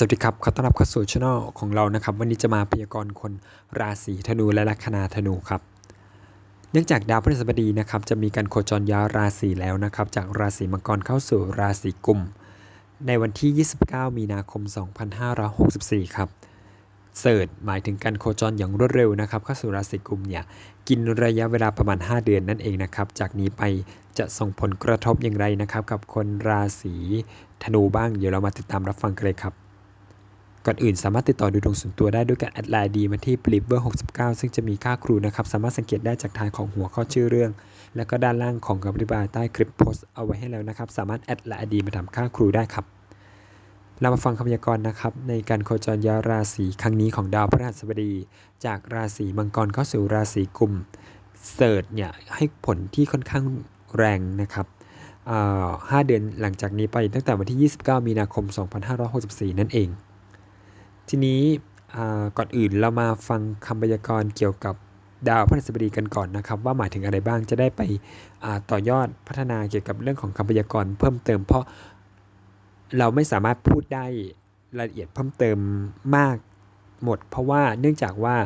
สวัสดีครับ ขอต้อนรับเข้าสู่ช่องของเรานะครับ วันนี้จะมาพยากรณ์คนราศีธนูและลัคนาธนูครับ เนื่องจากดาวพฤหัสบดีนะครับจะมีการโคจรย้ายราศีแล้วนะครับ จากราศีมังกรเข้าสู่ราศีกุม ในวันที่ 29 มีนาคม 2564 ครับ เสิร์ชหมายถึงการโคจรอย่างรวดเร็วนะครับ เข้าสู่ราศีกุมเนี่ยกินระยะเวลาประมาณ 5 เดือนนั่นเองนะครับ จากนี้ไปจะส่งผลกระทบอย่างไรนะครับ กับคนราศีธนูบ้างเดี๋ยวเรามาติดตามรับฟังกันเลยครับ ก่อนอื่นสามารถติดต่อดูดวงส่วนตัวได้ด้วยการแอดไลน์ดีมาที่ b l i v e r 69 ซึ่งจะมีค่าครูนะครับ สามารถสังเกตได้จากท้ายของหัวข้อชื่อเรื่อง แล้วก็ด้านล่างของคำอธิบายใต้คลิปโพสต์เอาไว้ให้แล้วนะครับ สามารถแอดไลน์ดีมาทำค่าครูได้ครับ เรามาฟังคำพยากรณ์นะครับ ในการโคจรย้ายราศีครั้งนี้ของดาวพฤหัสบดี จากราศีมังกรเข้าสู่ราศีกุมเสิร์ชเนี่ยให้ผลที่ค่อนข้างแรงนะครับห้าเดือนหลังจากนี้ไปตั้งแต่วันที่ 29 มีนาคม 2564 นั่นเอง ทีนี้ก่อนอื่นเรามาฟังคำพยากรณ์เกี่ยวกับดาวพฤหัสบดีกันก่อนนะครับ ว่าหมายถึงอะไรบ้างจะได้ไปต่อยอดพัฒนาเกี่ยวกับเรื่องของคำพยากรณ์เพิ่มเติม เพราะเราไม่สามารถพูดได้รายละเอียดเพิ่มเติมมากหมด เพราะว่าเนื่องจากว่า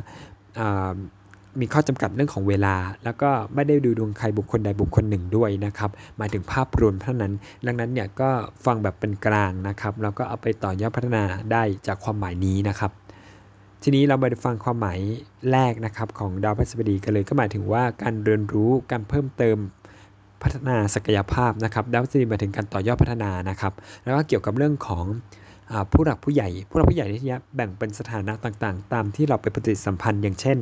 มีข้อจำกัดเรื่องของเวลา แล้วก็ไม่ได้ดูดวงใครบุคคลใดบุคคลหนึ่งด้วยนะครับหมายถึงภาพรวมเท่านั้น ดังนั้นเนี่ยก็ฟังแบบเป็นกลางนะครับแล้วก็เอาไปต่อยอดพัฒนาได้จากความหมายนี้นะครับ ทีนี้เรามาฟังความหมายแรกนะครับของดาวพฤหัสบดีกันเลยก็หมายถึงว่าการเรียนรู้การเพิ่มเติมพัฒนาศักยภาพนะครับดาวพฤหัสบดีหมายถึงการต่อยอดพัฒนานะครับแล้วก็เกี่ยวกับเรื่องของผู้หลักผู้ใหญ่ ผู้หลักผู้ใหญ่นที่แบ่งเป็นสถานะต่างๆ ตามที่เราไปปฏิสัมพันธ์อย่างเช่น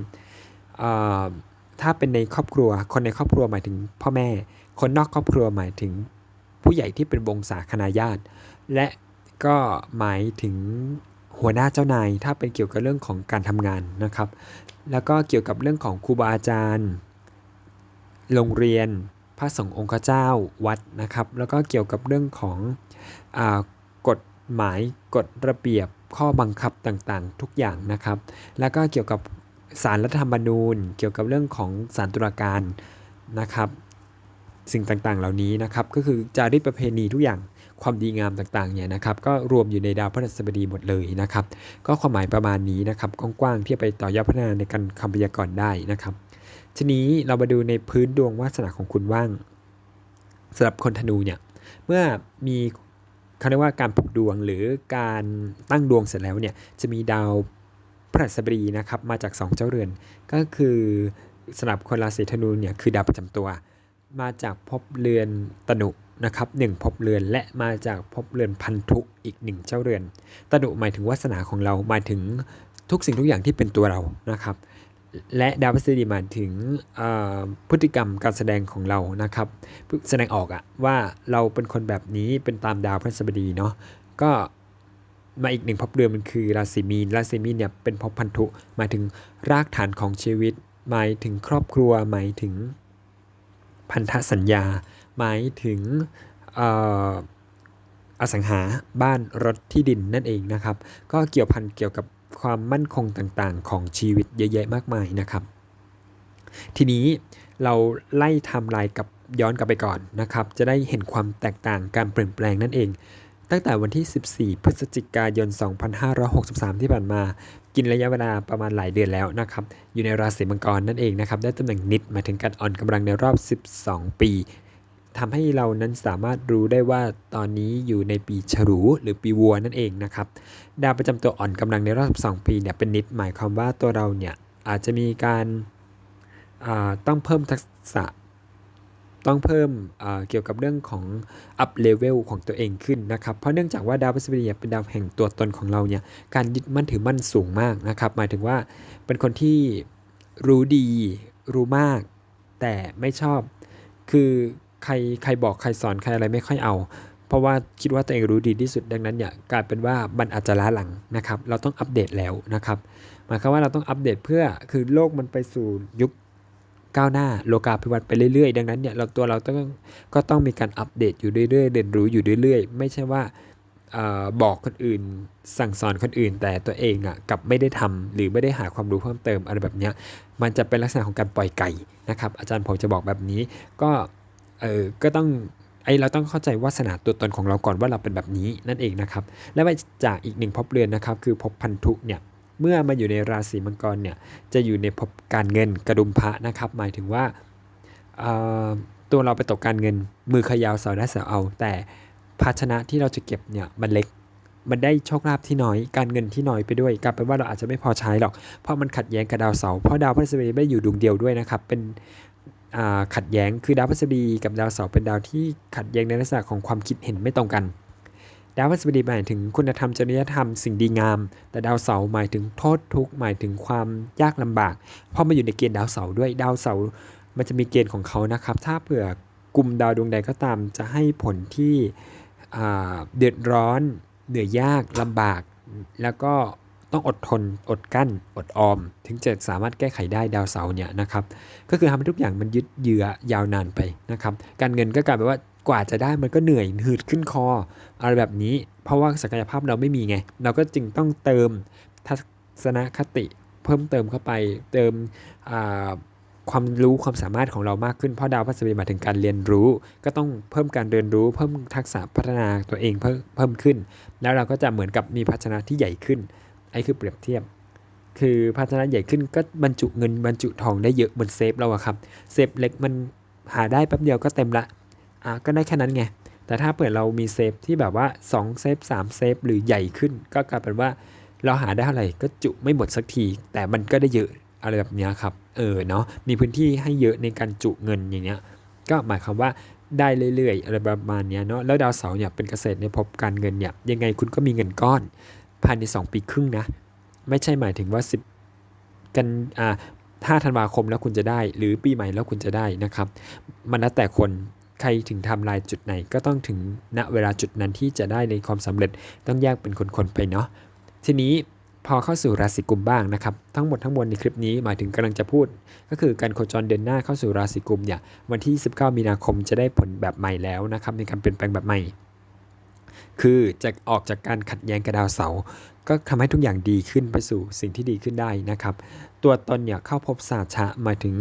ถ้าเป็นในครอบครัว คนในครอบครัวหมายถึงพ่อแม่ คนนอกครอบครัวหมายถึงผู้ใหญ่ที่เป็นวงศาคณาญาติ และก็หมายถึงหัวหน้าเจ้านายถ้าเป็นเกี่ยวกับเรื่องของการทำงานนะครับ แล้วก็เกี่ยวกับเรื่องของครูบาอาจารย์ โรงเรียน พระสงฆ์องค์เจ้าวัดนะครับ แล้วก็เกี่ยวกับเรื่องของอกฎหมายกฎระเบียบข้อบังคับต่างๆ ทุกอย่างนะครับ แล้วก็เกี่ยวกับ สารรัฐธรรมนูญ เกี่ยวกับเรื่องของสารตุลาการนะครับ สิ่งต่างๆเหล่านี้นะครับ ก็คือจารีตประเพณีทุกอย่างความดีงามต่างๆเนี่ยนะครับ ก็รวมอยู่ในดาวพฤหัสบดีหมดเลยนะครับ ก็ความหมายประมาณนี้นะครับกว้างๆที่ไปต่อยอดพัฒนาในการคำพยากรณ์ได้นะครับทีนี้เรามาดูในพื้นดวงวาสนาของคุณว่างสำหรับคนธนูเนี่ยเมื่อมีเขาเรียกว่าการผูกดวงหรือการตั้งดวงเสร็จแล้วเนี่ยจะมีดาว หัสบดีนะครับมาจาก 2 เจ้าเรือน ก็คือสำหรับคนราศีธนูเนี่ยคือดาวประจำตัว มาจากภพเรือนตนุนะครับหนึ่งภพเรือนและมาจากภพเรือนพันธุอีกหนึ่งเจ้าเรือน ตนุหมายถึงวาสนาของเราหมายถึงทุกสิ่งทุกอย่างที่เป็นตัวเรานะครับ และดาวพฤหัสบดีหมายถึงพฤติกรรมการแสดงของเรานะครับ แสดงออกอะว่าเราเป็นคนแบบนี้เป็นตามดาวพฤหัสบดีเนาะก็ มาอีกหนึ่งภพเรือนมันคือราศีมีนราศีมีนเนี่ยเป็นภพพันธุหมายถึงรากฐานของชีวิต หมายถึงครอบครัวหมายถึงพันธสัญญา หมายถึงอสังหาบ้านรถที่ดินนั่นเองนะครับ ก็เกี่ยวพันเกี่ยวกับความมั่นคงต่างๆ ของชีวิตเยอะแยะมากมายนะครับ ทีนี้เราไล่ไทำลายกับย้อนกลับไปก่อนนะครับ จะได้เห็นความแตกต่างการเปลี่ยนแปลงนั่นเอง ตั้งแต่วันที่ 14 พฤศจิกายน 2563 ที่ผ่านมา กินระยะเวลาประมาณหลายเดือนแล้วนะครับ อยู่ในราศีมังกรนั่นเองนะครับ ได้ตำแหน่งนิดหมายถึงการอ่อนกำลังในรอบ 12 ปีทำให้เรานั้นสามารถรู้ได้ว่าตอนนี้อยู่ในปีฉลูหรือปีวัวนั่นเองนะครับ ดาวประจำตัวอ่อนกำลังในรอบ 12 ปีเนี่ยเป็นนิดหมายความว่าตัวเราเนี่ยอาจจะมีการต้องเพิ่มทักษะ ต้องเพิ่มเกี่ยวกับเรื่องของอัพเลเวลของตัวเองขึ้นนะครับ เพราะเนื่องจากว่าดาวพฤหัสบดีเนี่ยเป็นดาวแห่งตัวตนของเราเนี่ยการยึดมั่นถือมั่นสูงมากนะครับ หมายถึงว่าเป็นคนที่รู้ดีรู้มาก แต่ไม่ชอบ คือใครใครบอกใครสอนใครอะไรไม่ค่อยเอา เพราะว่าคิดว่าตัวเองรู้ดีที่สุดดังนั้นเนี่ยกลายเป็นว่ามันอาจจะล้าหลังนะครับ เราต้องอัปเดตแล้วนะครับหมายความว่าเราต้องอัปเดตเพื่อคือโลกมันไปสู่ยุค ก้าวหน้าโลกาภิวัตน์ไปเรื่อยๆ ดังนั้นเนี่ยเราตัวเราต้องก็ต้องมีการอัปเดตอยู่เรื่อยๆเรียนรู้อยู่เรื่อยๆ ไม่ใช่ว่าออบอกคนอื่นสั่งสอนคนอื่น แต่ตัวเองอะกับไม่ได้ทำหรือไม่ได้หาความรู้เพิ่มเติมอะไรแบบเนี้ยมันจะเป็นลักษณะของการปล่อยไก่นะครับอาจารย์ผมจะบอกแบบนี้ก็เออก็ต้องไอเราต้องเข้าใจวาสนาตัวตนของเราก่อนว่าเราเป็นแบบนี้นั่นเองนะครับและจากอีกหนึ่งภพเรือนนะครับคือภพพันธุเนี่ย เมื่อมาอยู่ในราศีมังกรเนี่ยจะอยู่ในภพการเงินกระดุมพระนะครับ หมายถึงว่าตัวเราไปตกการเงิน มือขยาวเสาได้เสาเอา แต่ภาชนะที่เราจะเก็บเนี่ยมันเล็กมันได้โชคลาภที่น้อย การเงินที่น้อยไปด้วยกลายเป็นว่าเราอาจจะไม่พอใช้หรอก เพราะมันขัดแย้งกับดาวเสาร์เพราะดาวพฤหัสบดีไม่อยู่ดวงเดียวด้วยนะครับ เป็นขัดแย้ง คือดาวพฤหัสบดีกับดาวเสาร์เป็นดาวที่ขัดแย้งในลักษณะของความคิดเห็นไม่ตรงกัน ดาวพฤหัสบดีหมายถึงคุณธรรมจริยธรรมสิ่งดีงาม แต่ดาวเสาร์หมายถึงโทษทุกข์หมายถึงความยากลำบากเพราะมาอยู่ในเกณฑ์ดาวเสาร์ด้วยดาวเสาร์มันจะมีเกณฑ์ของเขานะครับ ถ้าเผื่อกลุ่มดาวดวงใดก็ตาม จะให้ผลที่เดือดร้อน เหนื่อยยากลำบาก แล้วก็ต้องอดทน อดกั้น อดออม ถึงจะสามารถแก้ไขได้ดาวเสาร์เนี่ยนะครับ ก็คือทำให้ทุกอย่างมันยึดเยื้อยาวนานไปนะครับ การเงินก็กลายเป็นว่า กว่าจะได้มันก็เหนื่อยหืดขึ้นคอ อะไรแบบนี้ เพราะว่าศักยภาพเราไม่มีไง เราก็จึงต้องเติมทัศนคติ เพิ่มเติมเข้าไป เติมความรู้ความสามารถของเรามากขึ้นเพราะดาวพฤหัสบดีมาถึงการเรียนรู้ ก็ต้องเพิ่มการเรียนรู้ เพิ่มทักษะพัฒนาตัวเองเพิ่มเพิ่มขึ้น แล้วเราก็จะเหมือนกับมีภาชนะที่ใหญ่ขึ้นไอ้คือเปรียบเทียบ คือภาชนะใหญ่ขึ้นก็บรรจุเงินบรรจุทองได้เยอะเหมือนเซฟเราอะครับเซฟเล็กมันหาได้แป๊บเดียวก็เต็มละ อะก็ได้แค่นั้นไง แต่ถ้าเปิดเรามีเซฟที่แบบว่า2เซฟ3เซฟหรือใหญ่ขึ้น ก็กลายเป็นว่าเราหาได้เท่าไหร่ก็จุไม่หมดสักที แต่มันก็ได้เยอะอะไรแบบนี้ครับ เออเนาะมีพื้นที่ให้เยอะในการจุเงินอย่างเงี้ย ก็หมายความว่าได้เรื่อยๆอะไรประมาณนี้เนาะแล้วดาวเสาร์เนี่ยเป็นเกษตรในภพการเงินเนี่ยยังไงคุณก็มีเงินก้อนภายใน 2 ปีครึ่งนะ ไม่ใช่หมายถึงว่า 10 กันอ่าถ้าธันวาคมแล้วคุณจะได้ หรือปีใหม่แล้วคุณจะได้นะครับ มันแล้วแต่คน ใครถึงทำลายจุดไหนก็ต้องถึงณเวลาจุดนั้นที่จะได้ในความสำเร็จต้องแยกเป็นคนๆไปเนาะทีนี้พอเข้าสู่ราศีกุมบ้างนะครับ ทั้งหมดทั้งมวลในคลิปนี้หมายถึงกำลังจะพูด ก็คือการโคจรเดินหน้าเข้าสู่ราศีกุมเนี่ยวันที่ 19 มีนาคมจะได้ผลแบบใหม่แล้วนะครับในการเปลี่ยนแปลงแบบใหม่ คือจะออกจากการขัดแย้งกับดาวเสาร์ก็ทำให้ทุกอย่างดีขึ้นไปสู่สิ่งที่ดีขึ้นได้นะครับ ตัวตนเนี่ยเข้าพบสาชะหมายถึง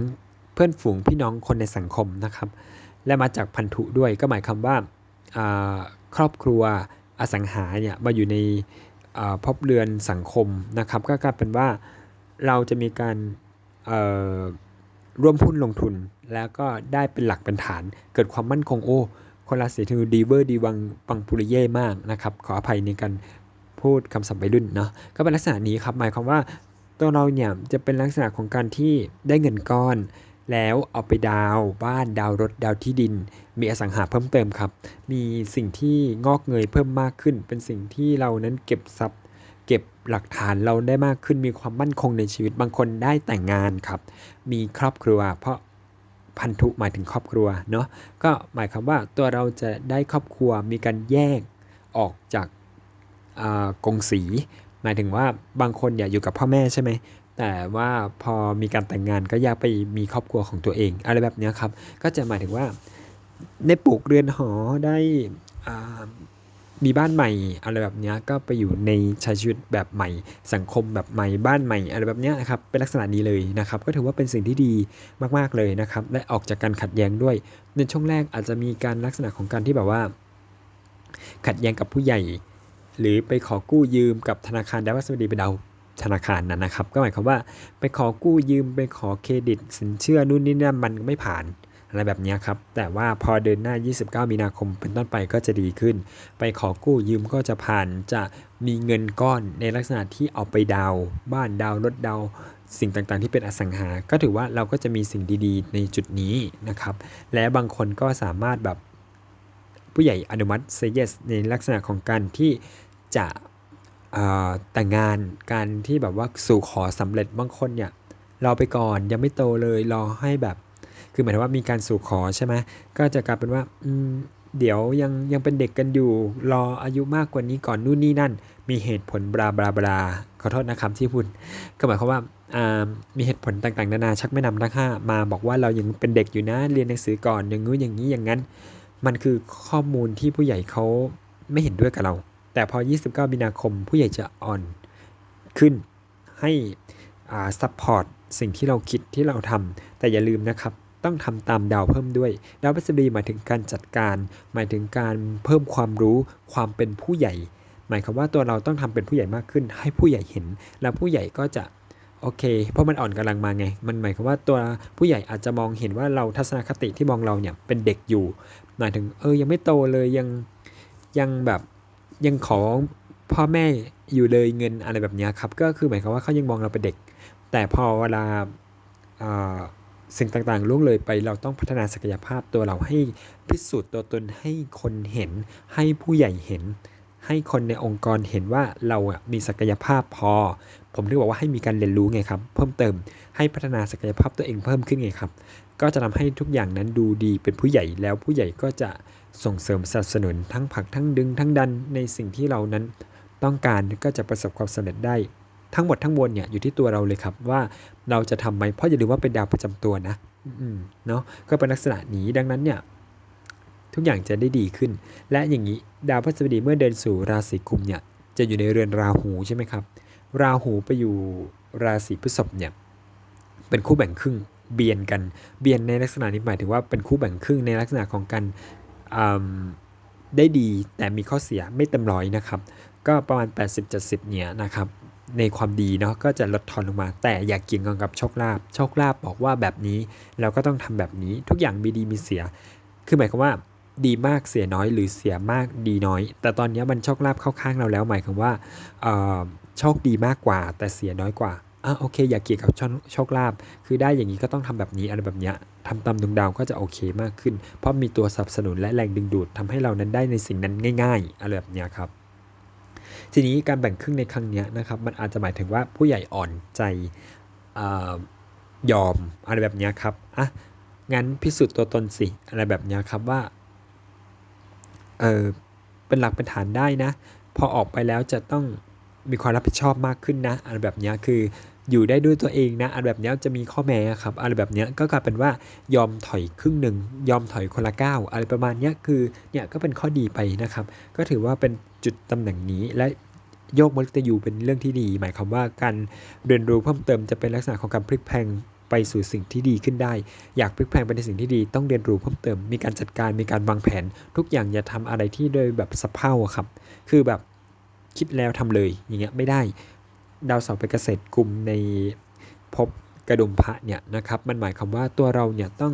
เพื่อนฝูงพี่น้องคนในสังคมนะครับ และมาจากพันธุด้วย ก็หมายความว่าครอบครัวอสังหาเนี่ยมาอยู่ในพบเรือนสังคมนะครับ ก็กลายเป็นว่าเราจะมีการร่วมหุ้นลงทุน แล้วก็ได้เป็นหลักเป็นฐาน เกิดความมั่นคงโอ้คนราศีธนูดีเวอร์ดีวังปังปุริเย่มากนะครับ ขออภัยในการพูดคำศัพท์ไปรุ่นเนาะก็เป็นลักษณะนี้ครับหมายความว่าตัวเราเนี่ยจะเป็นลักษณะของการที่ได้เงินก้อน แล้วเอาไปดาวบ้านดาวรถดาวที่ดิน มีอสังหาเพิ่มเติมครับ มีสิ่งที่งอกเงยเพิ่มมากขึ้น เป็นสิ่งที่เรานั้นเก็บทรัพย์เก็บหลักฐานเราได้มากขึ้นมีความมั่นคงในชีวิตบางคนได้แต่งงานครับ มีครอบครัว เพราะพันธุหมายถึงครอบครัวเนาะก็หมายความว่าตัวเราจะได้ครอบครัวมีการแยกออกจากกงสี หมายถึงว่าบางคนอย่าอยู่กับพ่อแม่ใช่ไหม แต่ว่าพอมีการแต่งงานก็อยากไปมีครอบครัวของตัวเอง อะไรแบบนี้ครับ ก็จะหมายถึงว่าได้ปลูกเรือนหอได้มีบ้านใหม่อะไรแบบนี้ก็ไปอยู่ในใช้ชีวิตแบบใหม่ สังคมแบบใหม่บ้านใหม่อะไรแบบนี้นะครับเป็นลักษณะนี้เลยนะครับ ก็ถือว่าเป็นสิ่งที่ดีมากๆเลยนะครับ และออกจากการขัดแย้งด้วย ในช่วงแรกอาจจะมีการลักษณะของการที่แบบว่า ขัดแย้งกับผู้ใหญ่ หรือไปขอกู้ยืมกับธนาคารไดาวสวัสดีไปเดา ธนาคารนั้นนะครับ ก็หมายความว่าไปขอกู้ยืมไปขอเครดิต สินเชื่อนู่นนี่นั่นมันไม่ผ่านอะไรแบบนี้ครับ แต่ว่าพอเดินหน้า 29 มีนาคมเป็นต้นไปก็จะดีขึ้น ไปขอกู้ยืมก็จะผ่าน จะมีเงินก้อนในลักษณะที่เอาไปดาว บ้านดาวรถดาว สิ่งต่างๆ ที่เป็นอสังหา ก็ถือว่าเราก็จะมีสิ่งดีๆ ในจุดนี้นะครับ และบางคนก็สามารถแบบผู้ใหญ่อนุมัติเซเยสในลักษณะของการที่จะ แต่งงานการที่แบบว่าสู่ขอสำเร็จบางคนเนี่ยรอไปก่อนยังไม่โตเลยรอให้แบบ คือหมายถึงว่ามีการสู่ขอใช่ไหมก็จะกลายเป็นว่าเดี๋ยวยังยังเป็นเด็กกันอยู่รออายุมากกว่านี้ก่อนนู่นนี่นั่น มีเหตุผลบลาบลาบลาขอโทษนะครับที่พูดก็หมายความว่ามีเหตุผลต่างๆ นานาชักไม่นำทั้งห้ามาบอกว่าเรายังเป็นเด็กอยู่นะเรียนหนังสือก่อนอย่างงู้อย่างนี้อย่างนั้น มันคือข้อมูลที่ผู้ใหญ่เขาไม่เห็นด้วยกับเรา แต่พอ 29 มีนาคมผู้ใหญ่จะอ่อนขึ้นให้ซัพพอร์ตสิ่งที่เราคิดที่เราทำแต่อย่าลืมนะครับ ต้องทำตามดาวเพิ่มด้วย ดาวพฤษฎีหมายถึงการจัดการ หมายถึงการเพิ่มความรู้ความเป็นผู้ใหญ่ หมายความว่าตัวเราต้องทำเป็นผู้ใหญ่มากขึ้น ให้ผู้ใหญ่เห็น แล้วผู้ใหญ่ก็จะโอเค เพราะมันอ่อนกำลังมาไง มันหมายความว่าตัวผู้ใหญ่อาจจะมองเห็นว่าเราทัศนคติที่มองเราเนี่ยเป็นเด็กอยู่ หมายถึงเออยังไม่โตเลยยังยังแบบ ยังขอพ่อแม่อยู่เลยเงินอะไรแบบนี้ครับ ก็คือหมายความว่าเขายังมองเราเป็นเด็ก แต่พอเวลาสิ่งต่างๆล่วงเลยไปเราต้องพัฒนาศักยภาพตัวเราให้พิสูจน์ตัวตนให้คนเห็น ให้ผู้ใหญ่เห็น ให้คนในองค์กรเห็นว่าเราอะมีศักยภาพพอ ผมถึงบอกว่าให้มีการเรียนรู้ไงครับ เพิ่มเติมให้พัฒนาศักยภาพตัวเองเพิ่มขึ้นไงครับ ก็จะทำให้ทุกอย่างนั้นดูดีเป็นผู้ใหญ่แล้วผู้ใหญ่ก็จะ ส่งเสริมสนับสนุนทั้งผลักทั้งดึงทั้งดันในสิ่งที่เรานั้นต้องการก็จะประสบความสำเร็จได้ ทั้งหมดทั้งมวลเนี่ยอยู่ที่ตัวเราเลยครับว่าเราจะทำไหมเพราะอย่าลืมว่าเป็นดาวประจำตัวนะเนาะก็เป็นลักษณะนี้ดังนั้นเนี่ยทุกอย่างจะได้ดีขึ้น และอย่างนี้ดาวพฤหัสบดีเมื่อเดินสู่ราศีกุมเนี่ยจะอยู่ในเรือนราหูใช่ไหมครับ ราหูไปอยู่ราศีพฤษภเนี่ยเป็นคู่แบ่งครึ่งเบียนกัน เบียนในลักษณะนี้หมายถึงว่าเป็นคู่แบ่งครึ่งในลักษณะของการ ได้ดีแต่มีข้อเสียไม่เต็มร้อยนะครับ ก็ประมาณ 80-70 เนี่ยนะครับในความดีเนาะก็จะลดทอนลงมา แต่อย่าเกี่ยงกันกับโชคลาภโชคลาภบอกว่าแบบนี้เราก็ต้องทำแบบนี้ทุกอย่างมีดีมีเสีย คือหมายความว่า ดีมากเสียน้อยหรือเสียมากดีน้อย แต่ตอนนี้มันโชคลาภเข้าข้างเราแล้วหมายความว่าโชคดีมากกว่า แต่เสียน้อยกว่า อะโอเค อย่าเกี่ยวกับโชคลาภคือได้อย่างนี้ก็ต้องทำแบบนี้อะไรแบบเนี้ยทำตามดวงดาวก็จะโอเคมากขึ้น เพราะมีตัวสนับสนุนและแรงดึงดูดทำให้เรานั้นได้ในสิ่งนั้นง่าย ๆอะไรแบบเนี้ยครับทีนี้การแบ่งครึ่งในครั้งนี้นะครับมันอาจจะหมายถึงว่าผู้ใหญ่อ่อนใจยอมอะไรแบบนี้ครับอะงั้นพิสูจน์ตัวตนสิอะไรแบบนี้ครับว่าเออเป็นหลักเป็นฐานได้นะ พอออกไปแล้วจะต้อง มีความรับผิดชอบมากขึ้นนะอะไรแบบนี้คืออยู่ได้ด้วยตัวเองนะอะไรแบบนี้จะมีข้อแม้ครับอะไรแบบนี้ก็กลายเป็นว่ายอมถอยครึ่งหนึ่งยอมถอยคนละก้าวอะไรประมาณนี้คือเนี่ยก็เป็นข้อดีไปนะครับ ก็ถือว่าเป็นจุดตำแหน่งนี้และโยกมรตยูเป็นเรื่องที่ดี หมายความว่าการเรียนรู้เพิ่มเติมจะเป็นลักษณะของการพลิกแพงไปสู่สิ่งที่ดีขึ้นได้ อยากพลิกแพลงไปในสิ่งที่ดี ต้องเรียนรู้เพิ่มเติม มีการจัดการ มีการวางแผน ทุกอย่างอย่าทำอะไรที่โดยแบบสะเพร่าครับ คือแบบ คิดแล้วทำเลยอย่างเงี้ยไม่ได้ ดาวเสาร์เป็นเกษตรกลุ่มในพบกระดุมพระเนี่ยนะครับมันหมายความว่าตัวเราเนี่ยต้อง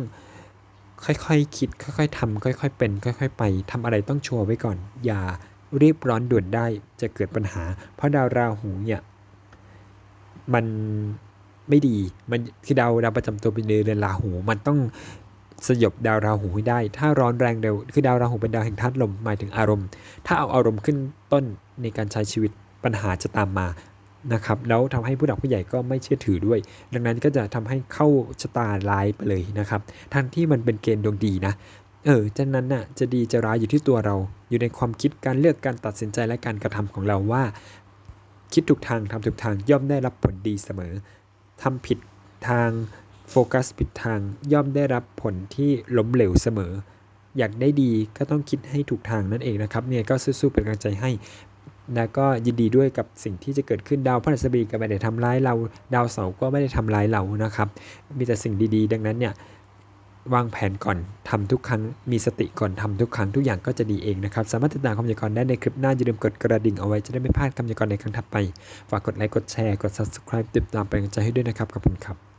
ค่อยๆคคิด ค่อยๆทำค่อยๆเป็น ค่อย ๆ ไปทำอะไรต้องชัวร์ไว้ก่อน อย่ารีบร้อนด่วนได้จะเกิดปัญหา เพราะดาวราหูเนี่ยมันไม่ดีมันคือดาวดาวประจำตัวเป็นเดือนราหู มันต้อง สยบดาวราหูให้ได้ ถ้าร้อนแรงเร็ว คือดาวราหูเป็นดาวแห่งธาตุลมหมายถึงอารมณ์ ถ้าเอาอารมณ์ขึ้นต้นในการใช้ชีวิตปัญหาจะตามมานะครับแล้วทำให้ผู้หลักผู้ใหญ่ก็ไม่เชื่อถือด้วย ดังนั้นก็จะทำให้เข้าชะตาร้ายไปเลยนะครับทั้งที่มันเป็นเกณฑ์ดวงดีนะเออจากนั้นน่ะจะดีจะร้ายอยู่ที่ตัวเรา อยู่ในความคิดการเลือกการตัดสินใจและการกระทำของเราว่า คิดถูกทางทำถูกทางย่อมได้รับผลดีเสมอทำผิดทาง โฟกัสผิดทางย่อมได้รับผลที่ล้มเหลวเสมอ อยากได้ดีก็ต้องคิดให้ถูกทางนั่นเองนะครับเนี่ยก็สู้ๆเป็นกำลังใจให้นะก็ยินดีด้วยกับสิ่งที่จะเกิดขึ้นดาวพฤหัสบดีก็ไม่ได้ทำร้ายเรา ดาวเสาร์ก็ไม่ได้ทำร้ายเรานะครับ มีแต่สิ่งดีๆ ดังนั้นเนี่ยวางแผนก่อนทำทุกครั้ง มีสติก่อนทำทุกครั้งทุกอย่างก็จะดีเองนะครับ สามารถติดตามคำยากรณ์ได้ในคลิปหน้า อย่าลืมกดกระดิ่งเอาไว้จะได้ไม่พลาดคำยากรณ์ในครั้งถัดไป ฝากกดไลค์กดแชร์กด subscribe ติดตามเป็นกำลังใจให้ด้วยนะครับขอบคุณครับ